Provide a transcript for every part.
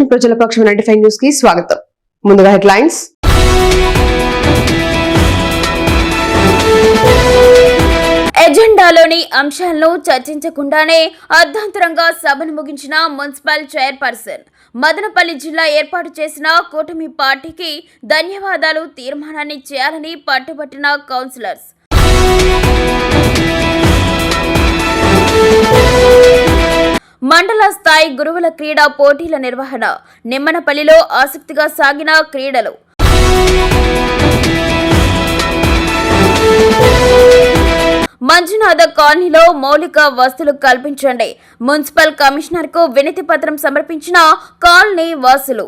పట్టణ ప్రజల పక్షం నైన్టీ ఫైవ్ న్యూస్కి స్వాగతం. ముందుగా హెడ్లైన్స్. ఎజెండాలోని అంశాలను చర్చించకుండానే అర్ధాంతరంగా సభను ముగించిన మున్సిపల్ చైర్పర్సన్. మదనపల్లి జిల్లా ఏర్పాటు చేసిన కూటమి పార్టీకి ధన్యవాదాలు తీర్మానాన్ని చేయాలని పట్టుబట్టిన కౌన్సిలర్స్. మండల స్థాయి గురువుల క్రీడా పోటీల నిర్వహణ. నిమ్మనపల్లిలో ఆసక్తిగా సాగిన క్రీడలు. మంజునాథ కాలనీలో మౌలిక వసతులు కల్పించండి. మున్సిపల్ కమిషనర్కు వినతి పత్రం సమర్పించిన కాలనీ వాసులు.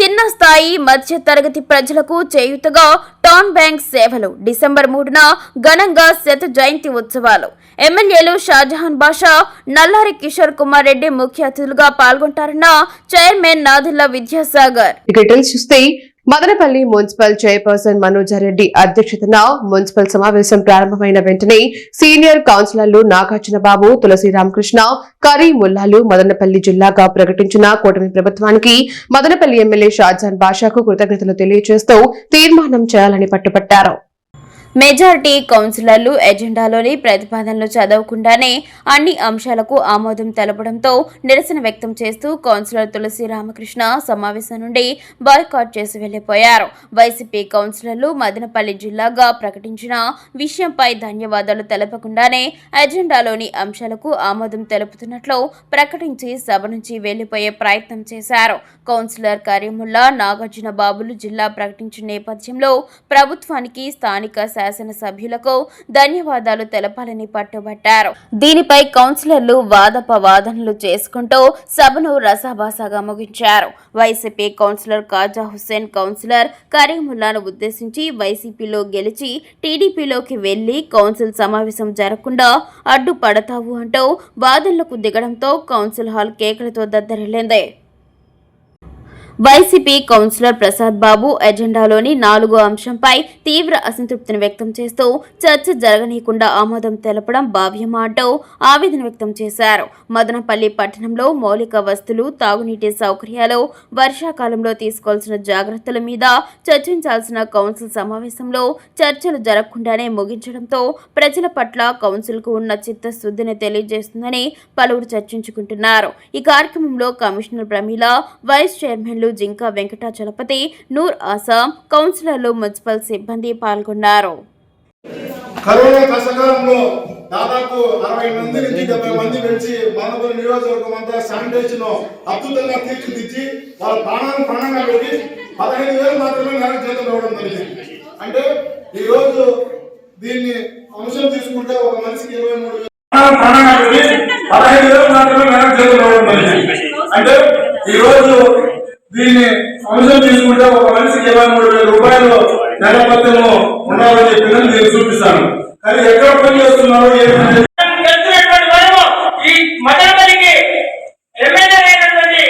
చిన్న స్థాయి మధ్య తరగతి ప్రజలకు చేయుతగా టాన్ బ్యాంక్ సేవలు. డిసెంబర్ మూడున ఘనంగా శత జయంతి ఉత్సవాలు. ఎమ్మెల్యేలు షాజహాన్ బాషా నల్లారి కిషోర్ కుమార్ రెడ్డి ముఖ్య అతిథులుగా పాల్గొంటారన్న చైర్మన్ నాదుల్లా విద్యాసాగర్. ఇక చూస్తే మదనపల్లి మున్సిపల్ చైర్పర్సన్ మనోజారెడ్డి అధ్యక్షతన మున్సిపల్ సమావేశం ప్రారంభమైన వెంటనే సీనియర్ కౌన్సిలర్లు నాగార్జున బాబు తులసి రామకృష్ణ కరీముల్లాలు మదనపల్లి జిల్లాగా ప్రకటించిన కూటమి ప్రభుత్వానికి మదనపల్లి ఎమ్మెల్యే షాజాన్ బాషాకు కృతజ్ఞతలు తెలియజేస్తూ తీర్మానం చేయాలని పట్టుపట్టారు మెజార్టీ కౌన్సిలర్లు ఎజెండాలోని ప్రతిపాదనలు చదవకుండానే అన్ని అంశాలకు ఆమోదం తెలపడంతో నిరసన వ్యక్తం చేస్తూ కౌన్సిలర్ తులసి రామకృష్ణ సమావేశం నుండి బాయ్కాట్ చేసి వెళ్ళిపోయారు వైసీపీ కౌన్సిలర్లు మదనపల్లి జిల్లాగా ప్రకటించిన విషయంపై ధన్యవాదాలు తెలపకుండానే ఎజెండాలోని అంశాలకు ఆమోదం తెలుపుతున్నట్లు ప్రకటించి సభ నుంచి వెళ్ళిపోయే ప్రయత్నం చేశారు. కౌన్సిలర్ కరీముల్లా నాగార్జున బాబులు జిల్లా ప్రకటించిన నేపథ్యంలో ప్రభుత్వానికి స్థానిక శాసనసభ్యులకు ధన్యవాదాలు తెలపాలని పట్టుబట్టారు. దీనిపై కౌన్సిలర్లు వాదపవాదనలు చేసుకుంటూ సభను రసాభాసాగా ముగించారు. YCP councillor Kaja Hussain councillor కరీముల్లాను ఉద్దేశించి వైసీపీలో గెలిచి టీడీపీలోకి వెళ్ళి కౌన్సిల్ సమావేశం జరగకుండా అడ్డుపడతావు అంటూ వాదనలకు దిగడంతో కౌన్సిల్ హాల్ కేకలతో దద్దరిల్లింది. వైసీపీ కౌన్సిలర్ ప్రసాద్ బాబు ఎజెండాలోని నాలుగో అంశంపై తీవ్ర అసంతృప్తిని వ్యక్తం చేస్తూ చర్చ జరగనీయకుండా ఆమోదం తెలపడం భావ్యమాటో ఆవేదన వ్యక్తం చేశారు. మదనపల్లి పట్టణంలో మౌలిక వస్తువులు తాగునీటి సౌకర్యాలు వర్షాకాలంలో తీసుకోవాల్సిన జాగ్రత్తల మీద చర్చించాల్సిన కౌన్సిల్ సమావేశంలో చర్చలు జరగకుండానే ముగించడంతో ప్రజల పట్ల కౌన్సిల్కు ఉన్న చిత్తశుద్ధిని తెలియజేస్తుందని పలువురు చర్చించుకుంటున్నారు. ఈ కార్యక్రమంలో కమిషనర్ ప్రమీల వైస్ చైర్మన్లు జింకా వెంకటాచలపతి నూర్ ఆసా కౌన్సిలర్లు మున్సిపల్ సిబ్బంది పాల్గొన్నారు. కరోనా కష్టకాలంలో దాదాపు అరవై మంది నుంచి డెబ్బై మంది పెంచి మనపల్లి నియోజకవర్గం అంతా శానిటైజేషన్ అద్భుతంగా తీర్చిదిద్ది వాళ్ళ ప్రాణాలను ప్రాణంగా పెట్టి పదహైదు వేలు మాత్రమే నెల జీతం ఇవ్వడం జరిగింది. అంటే ఈ రోజు దీన్ని అంశం తీసుకుంటే ఒక మనిషికి ఇరవై మూడు ప్రాణంగా పెట్టి పదహైదు వేలు మాత్రమే నెల జీతం ఇవ్వడం జరిగింది. అంటే ఈ రోజు దీన్ని అంశం తీసుకుంటే ఒక మనిషికి ఇరవై మూడు వేల రూపాయలు నెల మొత్తము ఉండాలని చెప్పి నేను చూపిస్తాను. కానీ ఎక్కడ పని చేస్తున్నారో ఏ పని గెలిచినటువంటి మనము ఈ మదనపల్లికి ఎమ్మెల్యే అయినటువంటి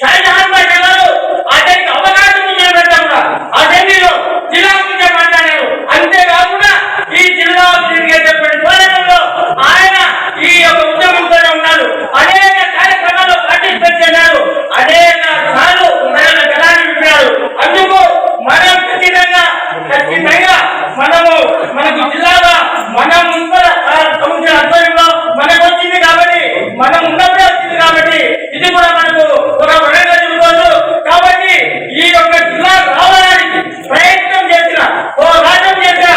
షాజహాన్ బాషా గారు అతనికి అవకాశం నిలబెట్టకుండా అసెంబ్లీలో జిల్లా గురించి మాట్లాడారు అంతేకాకుండా ఈ జిల్లా తిరిగేటటువంటి పోరాటంలో ఆయన ఈ యొక్క ఉద్యమంతోనే ఉన్నారు అనేక కార్యక్రమాల్లో పార్టిసిపేట్ చేశారు అనేక సార్లు మన జలాన్ని విప్పారు అందుకు మనం ఖచ్చితంగా ఖచ్చితంగా మనము మనకు జిల్లాగా మన మున్సిపల్ కమిషన్ ఆధ్వర్యంలో మనకు వచ్చింది కాబట్టి మనం ఉన్నప్పుడే వచ్చింది కాబట్టి ఇది కూడా మనకు ఒక వరంగా చెబుకోవచ్చు కాబట్టి ఈ యొక్క జిల్లా రావడానికి ప్రయత్నం చేసిన పోరాటం చేసిన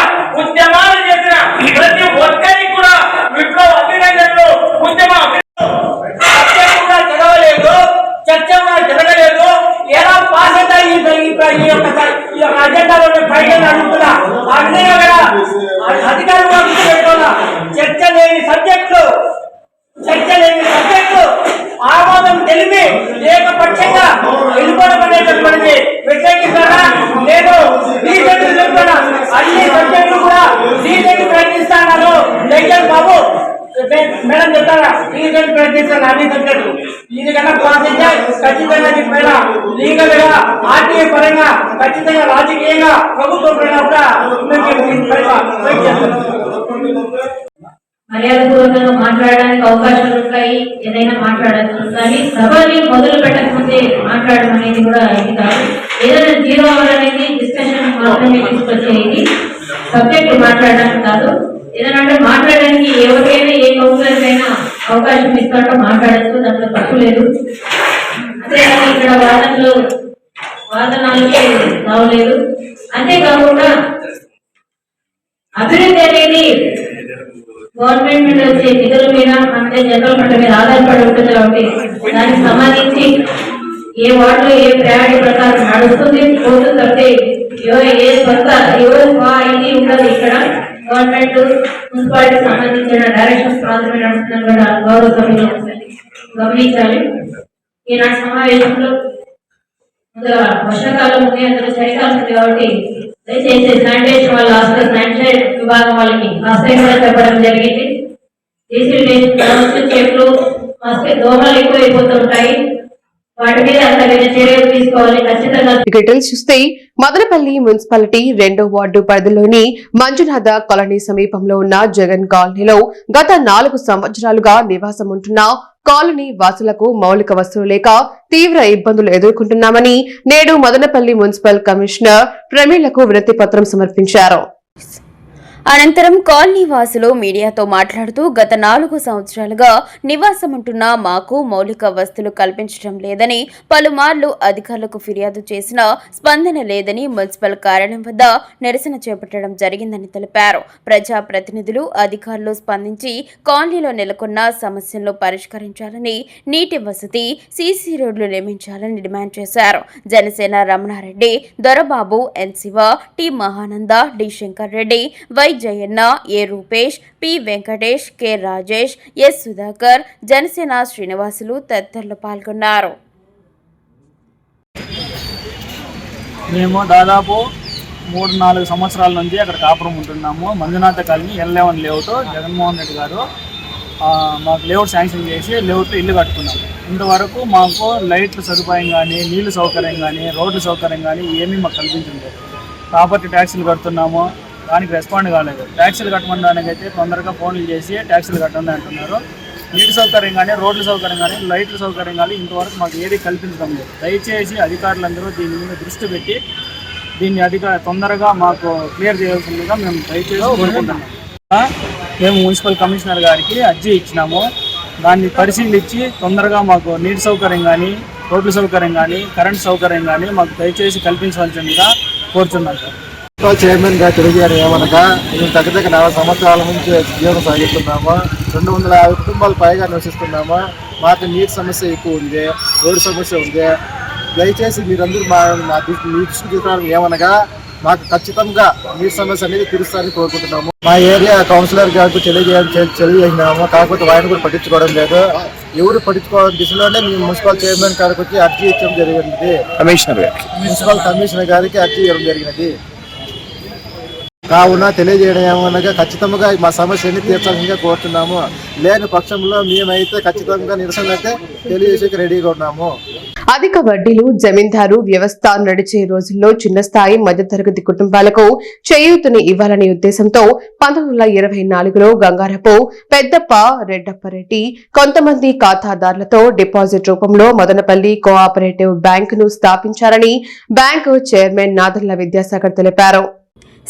ఉద్యమాలు చేసిన ప్రతి ఒక్కరికి కూడా విప్లవ అభినందనలు ఉద్యమ చర్చ కూడా జరగలేదు చర్చ కూడా జరగలేదు ఎలా పాస్ అవుతాయి ఈ ఈ యొక్క ఈ యొక్క అజెండాలో పైన అడుగుతున్నా అన్నీ కూడా అధికారులు కూడా గుర్తుపెట్టుకోవాలా చర్చ లేని సబ్జెక్టులు చర్చ లేని సబ్జెక్టు. ఆమోదం తెలిపి ఏకపక్షంగా వెళ్ళిపోవడం వ్యతిరేకిస్తారా నేను బీజేపీ చెప్తున్నా. అన్ని సబ్జెక్టులు కూడా బీజేపీ ప్రయత్నిస్తాను వెంకట్ బాబు. మేడం చెప్తారా? లీగల్ ప్రయత్నిస్తాను అన్ని సబ్జెక్టులు. ఇది కన్నా ప్రాసెస్ ఖచ్చితంగా చెప్పిన లీగల్గా ఆర్టీఐ పరంగా ఖచ్చితంగా రాజకీయంగా ప్రభుత్వం పరంగా కూడా మర్యాదపూర్వకంగా మాట్లాడడానికి అవకాశాలు ఉంటాయి. ఏదైనా మాట్లాడచ్చు. కానీ సభని మొదలు పెట్టకముందే మాట్లాడడం అనేది కూడా ఇది కాదు. ఏదైనా జీరో అవర్ అనేది డిస్కషన్ మాత్రమే తీసుకొచ్చేది సబ్జెక్ట్ మాట్లాడడానికి కాదు. ఏదైనా అంటే మాట్లాడడానికి ఎవరికైనా ఏ కౌన్సిలర్కైనా అవకాశం ఇస్తాడో మాట్లాడచ్చు. దాంట్లో తప్పు లేదు. ఇక్కడ వాదనలు వాదనాలకే రావలేదు అంతేకాకుండా అభివృద్ధి అనేది గవర్నమెంట్ నుండి వచ్చే నిధుల మీద అంటే జనరల్ ఫండ్ మీద ఆధారపడి ఉంటుంది కాబట్టి దానికి సంబంధించి ఏ వార్డులో ఏ ప్రయాణి ప్రకారం నడుస్తుంది పోతుంది అంటే ఏ సొంత ఇది ఉండదు ఇక్కడ. గవర్నమెంట్ మున్సిపాలిటీ సంబంధించిన డైరెక్షన్స్ మాత్రమే నడుస్తుందని కూడా గౌరవ సభ్యులు గమనించాలి. ఈనాటి సమావేశంలో ముందుగా వర్షాకాలం ఉంది అందులో చలికాలం ఉంది కాబట్టి దయచేసి శానిటేషన్ వాళ్ళ హాస్టల్ శానిటైజ్ విభాగం వాళ్ళకి హాస్టల్ కూడా చెప్పడం జరిగింది. డీసిల్ చెట్లు వస్తే దోమలు ఎక్కువైపోతుంటాయి. డీటెయిల్స్ చూస్తే మదనపల్లి మున్సిపాలిటీ రెండో వార్డు పరిధిలోని మంజునాథ కాలనీ సమీపంలో ఉన్న జగన్ కాలనీలో గత నాలుగు సంవత్సరాలుగా నివాసం ఉంటున్న కాలనీ వాసులకు మౌలిక వస్తువులు లేక తీవ్ర ఇబ్బందులు ఎదుర్కొంటున్నామని నేడు మదనపల్లి మున్సిపల్ కమిషనర్ ప్రమీలకు వినతి పత్రం సమర్పించారు. అనంతరం కాలనీ వాసులు మీడియాతో మాట్లాడుతూ గత నాలుగు సంవత్సరాలుగా నివాసముంటున్న మాకు మౌలిక వస్తువులు కల్పించడం లేదని పలుమార్లు అధికారులకు ఫిర్యాదు చేసినా స్పందన లేదని మున్సిపల్ కార్యాలయం వద్ద నిరసన చేపట్టడం జరిగిందని తెలిపారు. ప్రజాప్రతినిధులు అధికారులు స్పందించి కాలనీలో నెలకొన్న సమస్యలను పరిష్కరించాలని నీటి వసతి సీసీ రోడ్లు నిర్మించాలని డిమాండ్ చేశారు. Janasena Ramanareddy Dorababu N Shiva T Mahananda D Shankar Reddy Y Jayanna A Rupesh P Venkatesh K Rajesh S Sudhakar Janasena Srinivasulu తదితరులు పాల్గొన్నారు. మేము దాదాపు మూడు నాలుగు సంవత్సరాల నుంచి అక్కడ కాపురం ఉంటున్నాము. Manjunatha colony L eleven layout Jaganmohan Reddy గారు మాకు లేఅవుట్ శాంక్షన్ చేసి లేఅవుట్లో ఇల్లు కట్టుకున్నాము ఇంతవరకు మాకు లైట్ల సదుపాయం కానీ నీళ్ళు సౌకర్యం కానీ రోడ్ల సౌకర్యం కానీ ఏమీ మాకు కల్పించలేదు. ప్రాపర్టీ ట్యాక్సీలు కడుతున్నాము. దానికి రెస్పాండ్ కాలేదు. ట్యాక్సీలు కట్టమనడానికి అయితే తొందరగా ఫోన్లు చేసి ట్యాక్సీలు కట్టండి అంటున్నారు. నీటి సౌకర్యం కానీ రోడ్ల సౌకర్యం కానీ లైట్ల సౌకర్యం కానీ ఇంతవరకు మాకు ఏది కల్పించడం లేదు. దయచేసి అధికారులందరూ దీని మీద దృష్టి పెట్టి దీన్ని అధిక తొందరగా మాకు క్లియర్ చేయాల్సిందిగా మేము దయచేసి కోరుకుంటున్నాం. మేము మున్సిపల్ కమిషనర్ గారికి అర్జీ ఇచ్చినాము. దాన్ని పరిశీలించి తొందరగా మాకు నీటి సౌకర్యం కానీ రోడ్ల సౌకర్యం కానీ కరెంట్ సౌకర్యం కానీ మాకు దయచేసి కల్పించవలసిందిగా కోరుచున్నాం సార్. చైర్మన్గా తెలియజేయడం ఏమనగా మేము దగ్గర దగ్గర నలభై సంవత్సరాల నుంచి జీవనం సాగిస్తున్నాము. రెండు వందల యాభై కుటుంబాలు పైగా నివసిస్తున్నాము. మాకు నీటి సమస్య ఎక్కువ ఉంది రోడ్డు సమస్య ఉంది. దయచేసి మీరందరూ మా మా దృష్టి మీ దృష్టికి తీసుకురావడం ఏమనగా మాకు ఖచ్చితంగా నీటి సమస్య అనేది తీరుస్తారని కోరుకుంటున్నాము. మా ఏరియా కౌన్సిలర్ గారికి తెలియజేయడం తె- తెలియజేసినాము. కాకపోతే ఆయన కూడా పట్టించుకోవడం లేదు. ఎవరు పట్టించుకోవడం దిశలోనే మేము మున్సిపల్ చైర్మన్ గారికి వచ్చి అర్జీ ఇచ్చడం కమిషనర్ గారికి. మున్సిపల్ కమిషనర్ గారికి అర్జీ ఇవ్వడం జరిగినది. కావున తెలియజేయడం ఏమనగా ఖచ్చితంగా మా సమస్యని తీర్చాల్సిందిగా కోరుతున్నాము. లేని పక్షంలో మేమైతే ఖచ్చితంగా నిరసన అయితే తెలియజేసేకి రెడీగా ఉన్నాము. అధిక వడ్డీలు జమీందారు వ్యవస్థ నడిచే రోజుల్లో చిన్న స్థాయి మధ్యతరగతి కుటుంబాలకు చేయూతని ఇవ్వాలనే ఉద్దేశంతో పంతొమ్మిది వందల ఇరవై నాలుగులో గంగారపు పెద్దప్ప రెడ్డప్పరెడ్డి కొంతమంది ఖాతాదారులతో డిపాజిట్ రూపంలో మదనపల్లి కోఆపరేటివ్ బ్యాంకును స్థాపించారని బ్యాంకు చైర్మన్ నాదర్ల విద్యాసాగర్ తెలిపారు.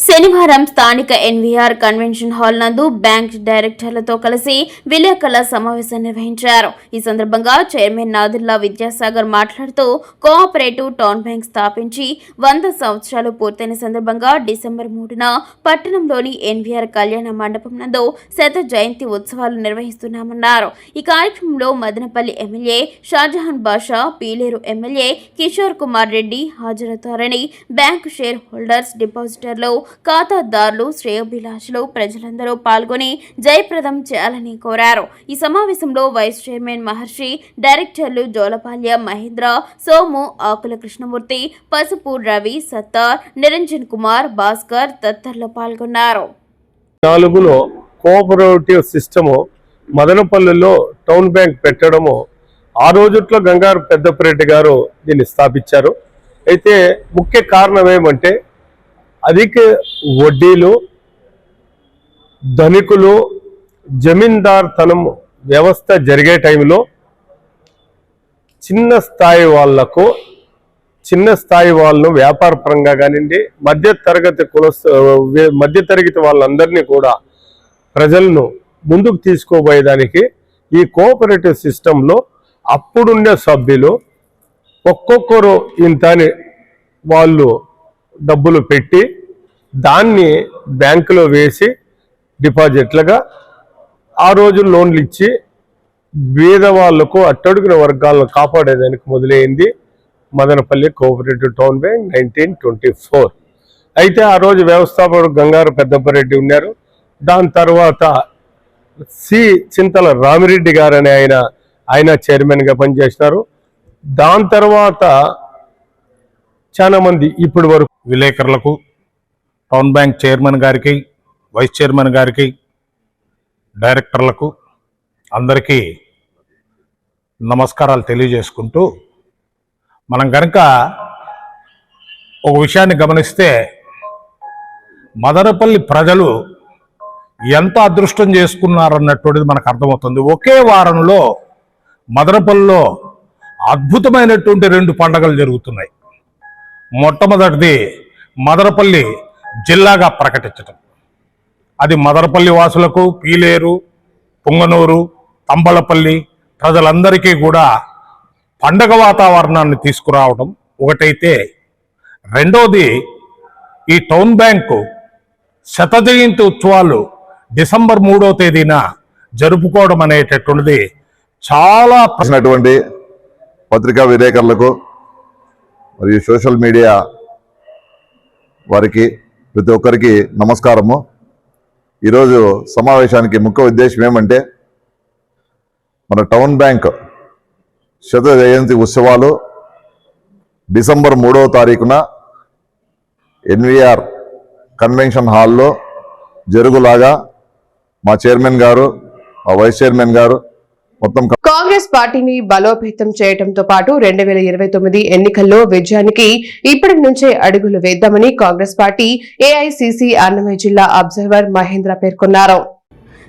శనివారం స్థానిక ఎన్వీఆర్ కన్వెన్షన్ హాల్ నందు బ్యాంక్ డైరెక్టర్లతో కలిసి విలేకరుల సమావేశం నిర్వహించారు. ఈ సందర్భంగా చైర్మన్ నాదుల్లా విద్యాసాగర్ మాట్లాడుతూ కోఆపరేటివ్ టౌన్ బ్యాంక్ స్థాపించి వంద సంవత్సరాలు పూర్తయిన సందర్భంగా డిసెంబర్ మూడున పట్టణంలోని ఎన్వీఆర్ కళ్యాణ మండపం నందు శత జయంతి ఉత్సవాలు నిర్వహిస్తున్నామన్నారు. ఈ కార్యక్రమంలో మదనపల్లి ఎమ్మెల్యే షాజహాన్ బాషా పీలేరు ఎమ్మెల్యే కిషోర్ కుమార్ రెడ్డి హాజరవుతారని బ్యాంకు షేర్ హోల్డర్స్ డిపాజిటర్లు ఖాతాదారులు శ్రేయోభిలాషులు ప్రజలందరూ పాల్గొని జయప్రదం చేయాలని కోరారు. ఈ సమావేశంలో వైస్ చైర్మన్ మహర్షి డైరెక్టర్లు జోలపాల్య మహేంద్ర సోము ఆకుల కృష్ణమూర్తి పసుపు రవి సత్తార్ నిరంజన్ కుమార్ భాస్కర్ తదితరులు పాల్గొన్నారు. నాలుగులో కోఆపరేటివ్ సిస్టము మదనపల్లిలో టౌన్ బ్యాంక్ పెట్టడము ఆ రోజుట్లో గంగారు పెద్దపరెడ్డి గారు దీన్ని స్థాపించారు. అయితే ముఖ్య కారణం ఏమంటే అధిక వడ్డీలు ధనికులు జమీందార్ తనం వ్యవస్థ జరిగే టైంలో చిన్న స్థాయి వాళ్ళకు చిన్న స్థాయి వాళ్ళను వ్యాపార పరంగా కానివ్వండి మధ్య తరగతి మధ్యతరగతి మధ్య తరగతి వాళ్ళందరినీ కూడా ప్రజలను ముందుకు తీసుకోబోయేదానికి ఈ కోఆపరేటివ్ సిస్టంలో అప్పుడుండే సభ్యులు ఒక్కొక్కరు ఇంతని వాళ్ళు డబ్బులు పెట్టి దాన్ని బ్యాంకులో వేసి డిపాజిట్లుగా ఆ రోజు లోన్లు ఇచ్చి బీద వాళ్ళకు అట్టడుగున వర్గాలను కాపాడేదానికి మొదలైంది Madanapalle cooperative town bank nineteen twenty four. అయితే ఆ రోజు వ్యవస్థాపకుడు గంగారు పెద్దప్పరెడ్డి ఉన్నారు. దాని తర్వాత సి చింతల రామిరెడ్డి గారు ఆయన ఆయన చైర్మన్గా పనిచేసినారు. దాని తర్వాత చాలా మంది ఇప్పటి వరకు విలేకరులకు టౌన్ బ్యాంక్ చైర్మన్ గారికి వైస్ చైర్మన్ గారికి డైరెక్టర్లకు అందరికీ నమస్కారాలు తెలియజేసుకుంటూ మనం కనుక ఒక విషయాన్ని గమనిస్తే మదనపల్లి ప్రజలు ఎంత అదృష్టం చేసుకున్నారన్నటువంటిది మనకు అర్థమవుతుంది. ఒకే వారంలో మదనపల్లిలో అద్భుతమైనటువంటి రెండు పండగలు జరుగుతున్నాయి. మొట్టమొదటిది మదనపల్లి జిల్లాగా ప్రకటించటం. అది మదనపల్లి వాసులకు పీలేరు పుంగనూరు తంబలపల్లి ప్రజలందరికీ కూడా పండగ వాతావరణాన్ని తీసుకురావడం ఒకటైతే రెండోది ఈ టౌన్ బ్యాంకు శత జయంతి ఉత్సవాలు డిసెంబర్ మూడో తేదీన జరుపుకోవడం అనేటటువంటిది చాలా ప్ర- పత్రికా విలేకరులకు మరియు సోషల్ మీడియా వారికి ప్రతి ఒక్కరికి నమస్కారము. ఈరోజు సమావేశానికి ముఖ్య ఉద్దేశం ఏమంటే మన టౌన్ బ్యాంక్ శత జయంతి ఉత్సవాలు డిసెంబర్ మూడవ తారీఖున ఎన్విఆర్ కన్వెన్షన్ హాల్లో జరుగులాగా మా చైర్మన్ గారు మా వైస్ చైర్మన్ గారు మొత్తం కాంగ్రెస్ పార్టీని బలోపేతం చేయడంతో పాటు రెండు వేల ఇరవై తొమ్మిది ఎన్నికల్లో విజయానికి ఇప్పటి నుంచే అడుగులు వేద్దామని కాంగ్రెస్ పార్టీ ఏఐసిసి అన్నమయ్య జిల్లా అబ్జర్వర్ మహేంద్ర పేర్కొన్నారు.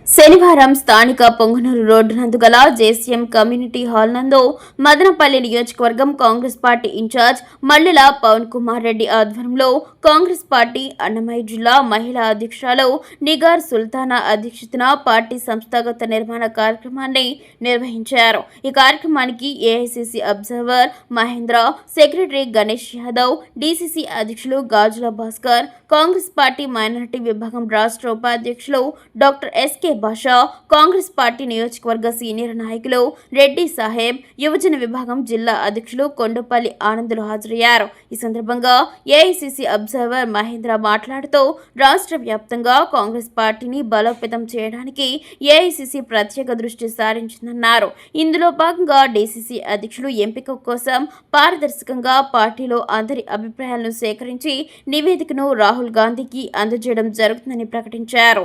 శనివారం స్థానిక పొంగనూరు రోడ్డు నందు గల జేసీఎం కమ్యూనిటీ హాల్ నందు మదనపల్లి నియోజకవర్గం కాంగ్రెస్ పార్టీ ఇన్ఛార్జ్ మల్లెల పవన్ కుమార్ రెడ్డి ఆధ్వర్యంలో కాంగ్రెస్ పార్టీ అన్నమయ్య జిల్లా మహిళా అధ్యక్షురాలు నిగార్ సుల్తానా అధ్యక్షతన పార్టీ సంస్థాగత నిర్మాణ కార్యక్రమాన్ని నిర్వహించారు. ఈ కార్యక్రమానికి AICC observer Mahendra secretary Ganesh Yadav DCC అధ్యక్షులు గాజుల భాస్కర్ కాంగ్రెస్ పార్టీ మైనారిటీ విభాగం రాష్ట్ర ఉపాధ్యక్షులు doctor SK Basha Congress party నియోజకవర్గ సీనియర్ నాయకులు రెడ్డి సాహెబ్ యువజన విభాగం జిల్లా అధ్యక్షులు కొండపల్లి ఆనందులు హాజరయ్యారు. ఈ సందర్భంగా ఏఐసిసి అబ్జర్వర్ మహేంద్ర మాట్లాడుతూ రాష్ట్ర వ్యాప్తంగా కాంగ్రెస్ పార్టీని బలోపేతం చేయడానికి ఏఐసిసి ప్రత్యేక దృష్టి సారించిందన్నారు. ఇందులో భాగంగా డీసీసీ అధ్యక్షులు ఎంపిక కోసం పారదర్శకంగా పార్టీలో అందరి అభిప్రాయాలను సేకరించి నివేదికను రాహుల్ గాంధీకి అందజేయడం జరుగుతుందని ప్రకటించారు.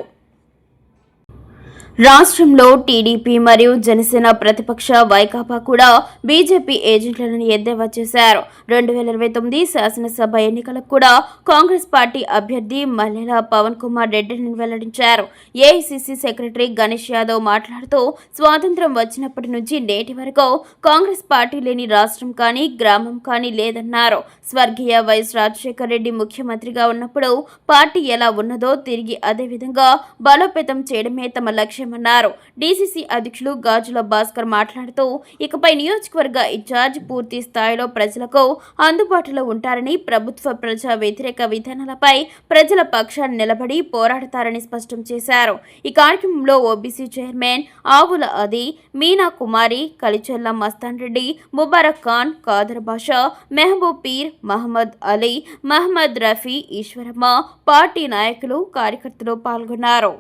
రాష్ట్రంలో టీడీపీ మరియు జనసేన ప్రతిపక్ష వైకాపా కూడా బీజేపీ ఏజెంట్లను ఎద్దేవా చేశారు. రెండు వేల ఇరవై తొమ్మిది శాసనసభ ఎన్నికలకు కూడా కాంగ్రెస్ పార్టీ అభ్యర్థి మల్లెల పవన్ కుమార్ రెడ్డిని వెల్లడించారు. ఏఐసిసి సెక్రటరీ గణేష్ యాదవ్ మాట్లాడుతూ స్వాతంత్ర్యం వచ్చినప్పటి నుంచి నేటి వరకు కాంగ్రెస్ పార్టీ లేని రాష్ట్రం కానీ గ్రామం కానీ లేదన్నారు. స్వర్గీయ వైఎస్ రాజశేఖర రెడ్డి ముఖ్యమంత్రిగా ఉన్నప్పుడు పార్టీ ఎలా ఉన్నదో తిరిగి అదే విధంగా బలోపేతం చేయడమే తమ లక్ష్యం చేశామన్నారు. డీసీసీ అధ్యక్షులు గాజుల భాస్కర్ మాట్లాడుతూ ఇకపై నియోజకవర్గ ఇన్ఛార్జ్ పూర్తి స్థాయిలో ప్రజలకు అందుబాటులో ఉంటారని ప్రభుత్వ ప్రజా వ్యతిరేక విధానాలపై ప్రజల పక్షాన్ని నిలబడి పోరాడతారని స్పష్టం చేశారు. ఈ కార్యక్రమంలో ఓబీసీ చైర్మన్ ఆవుల అది మీనా కుమారి కలిచెల్ల మస్తాన్ రెడ్డి ముబారక్ ఖాన్ కాదర్ బాషా మెహబూబ్ పీర్ మహమ్మద్ అలీ మహమ్మద్ రఫీ ఈశ్వరమ్మ పార్టీ నాయకులు కార్యకర్తలు పాల్గొన్నారు.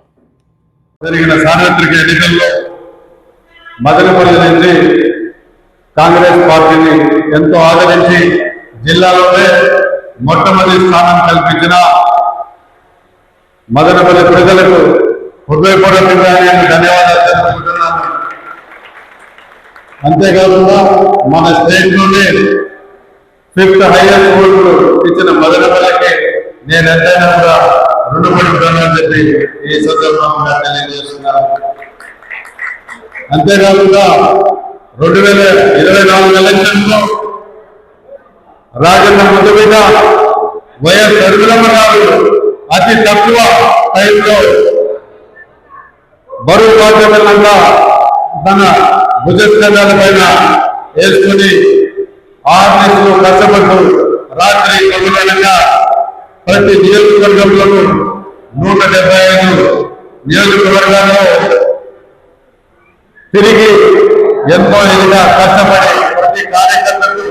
జరిగిన సార్వత్రిక ఎన్నికల్లో మదనపల్లి నుంచి కాంగ్రెస్ పార్టీని ఎంతో ఆదరించి జిల్లాలోనే మొట్టమొదటి స్థానం కల్పించిన మదనపల్లి ప్రజలకు హృదయపూర్వకంగా నేను ధన్యవాదాలు తెలుపుకుంటున్నాను. అంతేకాకుండా మన స్టేట్లోనే ఫిఫ్త్ హైయెస్ట్ ఓట్లు ఇచ్చిన మదనపల్లికి నేను ఎంతైనా కూడా రుణపడి చెప్పి ఈ సందర్భంగా తెలియజేస్తున్నాను. అంతేకాకుండా రెండు వేల ఇరవై నాలుగు ఎలక్షన్లో రాజన్న ముందు మీద వైఎస్ రఘురమ్మ గారు అతి తక్కువ టైంలో బరువు బాధ్యతలంతా తన భుజస్కంధాల పైన వేసుకుని ఆర్ఎస్లు కష్టపడుతూ రాత్రి పగులనగా ప్రతి నియోజకవర్గంలోనూ నూట డెబ్బై ఐదు నియోజకవర్గాల్లో తిరిగి ఎంతో ఇదిగా కష్టపడి ప్రతి కార్యకర్తకు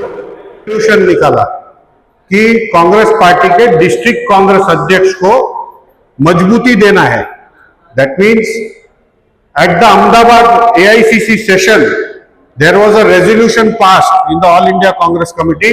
ट्यूशन निकाला कि कांग्रेस पार्टी के डिस्ट्रिक्ट कांग्रेस अध्यक्ष को मजबूती देना है that means at the Ahmedabad AICC session there was a resolution passed in the all india congress committee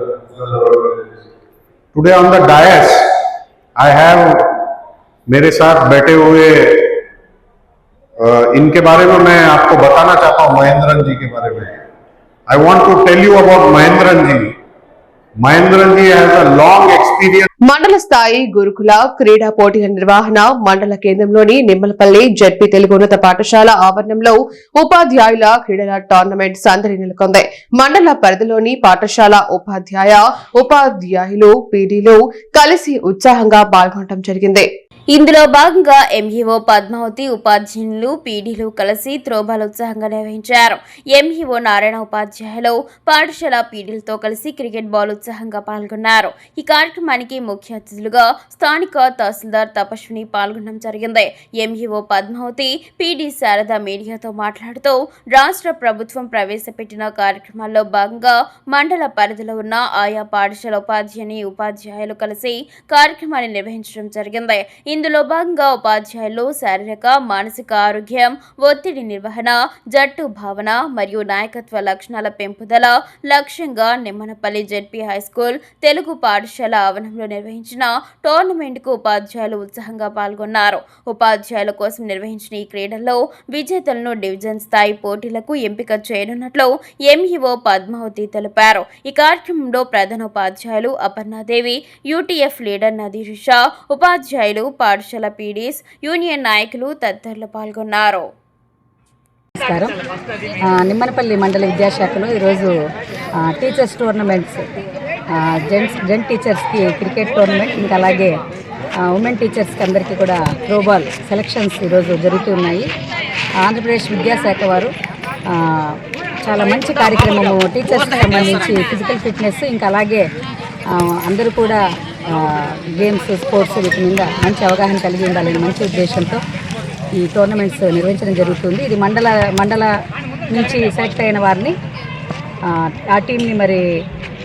today on the dais I have मेरे साथ बैठे हुए इनके बारे में मैं आपको बताना चाहता हूँ, महेंद्रन जी के बारे में। I want to tell you about Mahendran ji. మండల స్థాయి గురుకుల క్రీడా పోటీల నిర్వహణ మండల కేంద్రంలోని నిమ్మలపల్లి జడ్పీ తెలుగు ఉన్నత పాఠశాల ఆవరణంలో ఉపాధ్యాయుల క్రీడల టోర్నమెంట్ సందడి నెలకొంది. మండల పరిధిలోని పాఠశాల ఉపాధ్యాయ ఉపాధ్యాయులు పీడీలు కలిసి ఉత్సాహంగా పాల్గొనడం జరిగింది. ఇందులో భాగంగా ఎంఈఓ పద్మావతి ఉపాధ్యాయులు పీడీలు కలిసి త్రోబాల్ ఉత్సాహంగా నిర్వహించారు. ఎంఈఓ నారాయణ ఉపాధ్యాయులు పాఠశాల పీడీలతో కలిసి క్రికెట్ బాల్ ఉత్సాహంగా పాల్గొన్నారు. ఈ కార్యక్రమానికి ముఖ్య అతిథులుగా స్థానిక తహసీల్దార్ తపస్విని పాల్గొనడం జరిగింది. ఎంఈఓ పద్మావతి పీడీ శారద మీడియాతో మాట్లాడుతూ రాష్ట్ర ప్రభుత్వం ప్రవేశపెట్టిన కార్యక్రమాల్లో భాగంగా మండల పరిధిలో ఉన్న ఆయా పాఠశాల ఉపాధ్యాయుని ఉపాధ్యాయులు కలిసి కార్యక్రమాన్ని నిర్వహించడం జరిగింది. ఇందులో భాగంగా ఉపాధ్యాయులు శారీరక మానసిక ఆరోగ్యం ఒత్తిడి నిర్వహణ జట్టు భావన మరియు నాయకత్వ లక్షణాల పెంపుదల లక్ష్యంగా Nimmanapalle ZP high school Telugu పాఠశాల ఆవరణంలో నిర్వహించిన టోర్నమెంట్కు ఉపాధ్యాయులు ఉత్సాహంగా పాల్గొన్నారు. ఉపాధ్యాయుల కోసం నిర్వహించిన ఈ క్రీడల్లో విజేతలను డివిజన్ స్థాయి పోటీలకు ఎంపిక చేయనున్నట్లు ఎంఈఓ పద్మావతి తెలిపారు. ఈ కార్యక్రమంలో ప్రధాన ఉపాధ్యాయులు అపర్ణాదేవి యూటీఎఫ్ లీడర్ నదీర్ షా ఉపాధ్యాయులు పాఠశాల పీడీస్ యూనియన్ నాయకులు తదితరులు పాల్గొన్నారు. నమస్కారం. నిమ్మనపల్లి మండల విద్యాశాఖలో ఈరోజు టీచర్స్ టోర్నమెంట్స్ జెంట్స్ జెంట్ టీచర్స్కి క్రికెట్ టోర్నమెంట్ ఇంకా అలాగే ఉమెన్ టీచర్స్కి అందరికీ కూడా త్రోబాల్ సెలక్షన్స్ ఈరోజు జరుగుతున్నాయి ఆంధ్రప్రదేశ్ విద్యాశాఖ వారు చాలా మంచి కార్యక్రమము టీచర్స్కి సంబంధించి ఫిజికల్ ఫిట్నెస్ ఇంకా అలాగే అందరూ కూడా గేమ్స్ స్పోర్ట్స్ వీటి మీద మంచి అవగాహన కలిగి ఉండాలని మంచి ఉద్దేశంతో ఈ టోర్నమెంట్స్ నిర్వహించడం జరుగుతుంది. ఇది మండల మండల నుంచి సెలెక్ట్ అయిన వారిని ఆ, టీంని మరి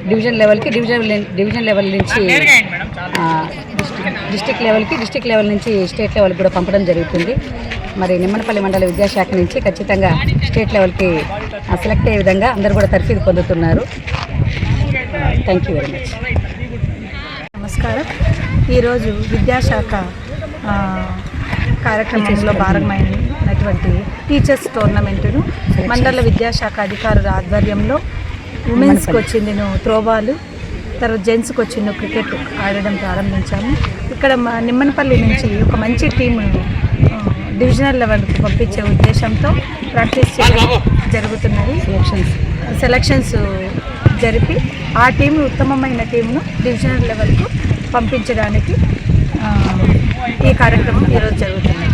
డివిజన్ లెవెల్కి డివిజన్ డివిజన్ లెవెల్ నుంచి డిస్టిక్ లెవెల్కి డిస్టిక్ లెవెల్ నుంచి స్టేట్ లెవెల్కి కూడా పంపడం జరుగుతుంది. మరి నిమ్మనపల్లి మండల విద్యాశాఖ నుంచి ఖచ్చితంగా స్టేట్ లెవెల్కి సెలెక్ట్ అయ్యే విధంగా అందరూ కూడా తర్ఫీదు పొందుతున్నారు. థ్యాంక్ యూ వెరీ మచ్ నమస్కారం. ఈరోజు విద్యాశాఖ కార్యక్రమంలో భాగమైనటువంటి టీచర్స్ టోర్నమెంటును మండల విద్యాశాఖ అధికారుల ఆధ్వర్యంలో ఉమెన్స్కి వచ్చింది త్రోబాలు తర్వాత జెంట్స్కి వచ్చింది క్రికెట్ ఆడడం ప్రారంభించాము. ఇక్కడ మా నిమ్మనపల్లి నుంచి ఒక మంచి టీము డివిజనల్ లెవెల్కి పంపించే ఉద్దేశంతో ప్రాక్టీస్ చేయడం జరుగుతున్నది. సెలక్షన్స్ సెలక్షన్స్ జరిపి ఆ టీం ఉత్తమమైన టీంను డివిజనల్ లెవెల్కు పంపించడానికి ఈ కార్యక్రమం ఈరోజు జరుగుతుంది.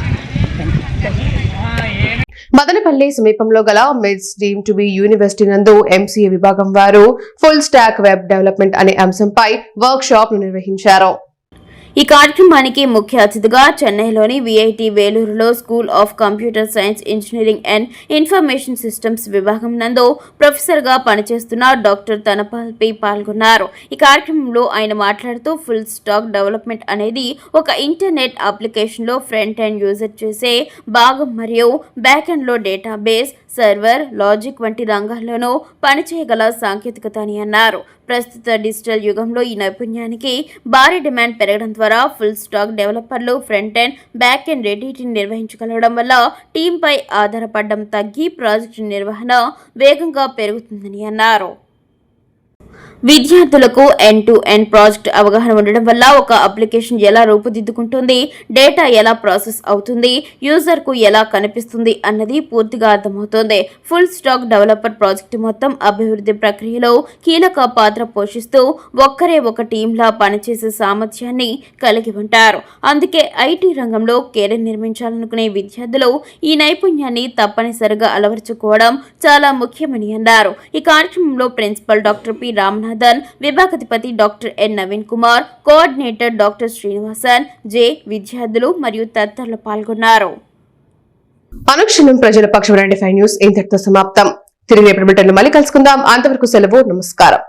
మదనపల్లి సమీపంలో గల MITS deemed to be university నందు ఎంసీఏ విభాగం వారు ఫుల్ స్టాక్ వెబ్ డెవలప్మెంట్ అనే అంశంపై వర్క్ షాప్ నిర్వహించారు. ఈ కార్యక్రమానికి ముఖ్య అతిథిగా చెన్నైలోని VIT వేలూరులో school of computer science engineering and information systems విభాగం నందు ప్రొఫెసర్గా పనిచేస్తున్న డాక్టర్ తనపాల్పి పాల్గొన్నారు. ఈ కార్యక్రమంలో ఆయన మాట్లాడుతూ ఫుల్ స్టాక్ డెవలప్మెంట్ అనేది ఒక ఇంటర్నెట్ అప్లికేషన్లో ఫ్రంట్ అండ్ యూజర్ చేసే భాగం మరియు బ్యాక్ ఎండ్లో డేటాబేస్ సర్వర్ లాజిక్ వంటి రంగాల్లోనూ పనిచేయగల సాంకేతికత అని అన్నారు. ప్రస్తుత డిజిటల్ యుగంలో ఈ నైపుణ్యానికి భారీ డిమాండ్ పెరగడం ద్వారా ఫుల్ స్టాక్ డెవలపర్లు ఫ్రంట్ ఎండ్ బ్యాక్ ఎండ్ రెండింటిని నిర్వహించగలగడం వల్ల టీంపై ఆధారపడడం తగ్గి ప్రాజెక్టు నిర్వహణ వేగంగా పెరుగుతుందని అన్నారు. విద్యార్థులకు ఎన్ టు ఎన్ ప్రాజెక్ట్ అవగాహన ఉండడం వల్ల ఒక అప్లికేషన్ ఎలా రూపుదిద్దుకుంటుంది డేటా ఎలా ప్రాసెస్ అవుతుంది యూజర్కు ఎలా కనిపిస్తుంది అన్నది పూర్తిగా అర్థమవుతోంది. ఫుల్ స్టాక్ డెవలపర్ ప్రాజెక్టు మొత్తం అభివృద్ధి ప్రక్రియలో కీలక పాత్ర పోషిస్తూ ఒక్కరే ఒక టీంలా పనిచేసే సామర్థ్యాన్ని కలిగి ఉంటారు. అందుకే ఐటీ రంగంలో కెరీర్ నిర్మించాలనుకునే విద్యార్థులు ఈ నైపుణ్యాన్ని తప్పనిసరిగా అలవర్చుకోవడం చాలా ముఖ్యమని అన్నారు. ఈ కార్యక్రమంలో principal doctor P. Ramanath Ramanathan విభాగాధిపతి doctor N. Naveen Kumar coordinator doctor Srinivasan J. విద్యార్థులు మరియు తదితరులు పాల్గొన్నారు. అనుక్షణం ప్రజల పక్షం ఫైవ్ న్యూస్ ఇంతటితో సమాప్తం. తిరిగి రేపటి మళ్ళీ కలుసుకుందాం. అంతవరకు సెలవు నమస్కారం.